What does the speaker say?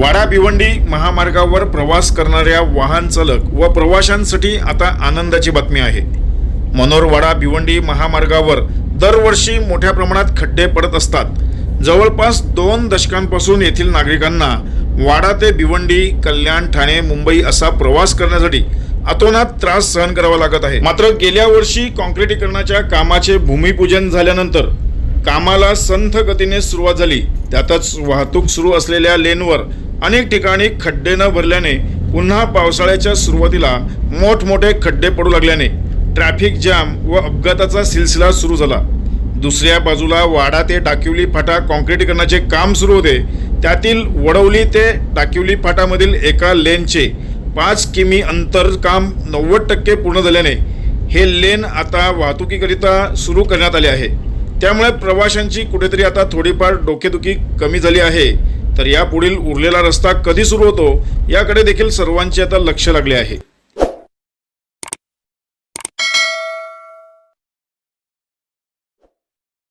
वाडा भिवंडी महामार्गावर प्रवास करणाऱ्या वाहन चालक व प्रवाशांसाठी आता आनंदाची बातमी आहे. मनोरवाडा भिवंडी महामार्गावर दरवर्षी मोठ्या प्रमाणात खड्डे पडत असतात. जवळपास दोन दशकांपासून येथील नागरिकांना वाडा ते भिवंडी कल्याण ठाणे मुंबई असा प्रवास करण्यासाठी अतोनात त्रास सहन करावा लागत आहे. मात्र गेल्या वर्षी कॉन्क्रिटीकरणाच्या कामाचे भूमिपूजन झाल्यानंतर कामाला संथ गतीने सुरुवात झाली. त्यातच वाहतूक सुरू असलेल्या लेनवर अनेक ठिकाणी खड्डे न भरल्याने पुन्हा पावसाळ्याच्या सुरुवातीला मोठमोठे खड्डे पडू लागल्याने ट्रॅफिक जाम व अपघाताचा सिलसिला सुरू झाला. दुसऱ्या बाजूला वाडा ते टाकिवली फाटा काँक्रीटीकरणाचे काम सुरू होते. त्यातील वडवली ते टाकिवली फाटामधील एका लेनचे पाच किमी अंतर काम नव्वद टक्के पूर्ण झाल्याने हे लेन आता वाहतुकीकरिता सुरू करण्यात आले आहे. त्यामुळे प्रवाशांची कुठेतरी आता थोडीफार डोकेदुखी कमी झाली आहे. तर यापुढील उरलेला रस्ता कधी सुरू होतो याकडे देखील सर्वांचे आता लक्ष लागले आहे.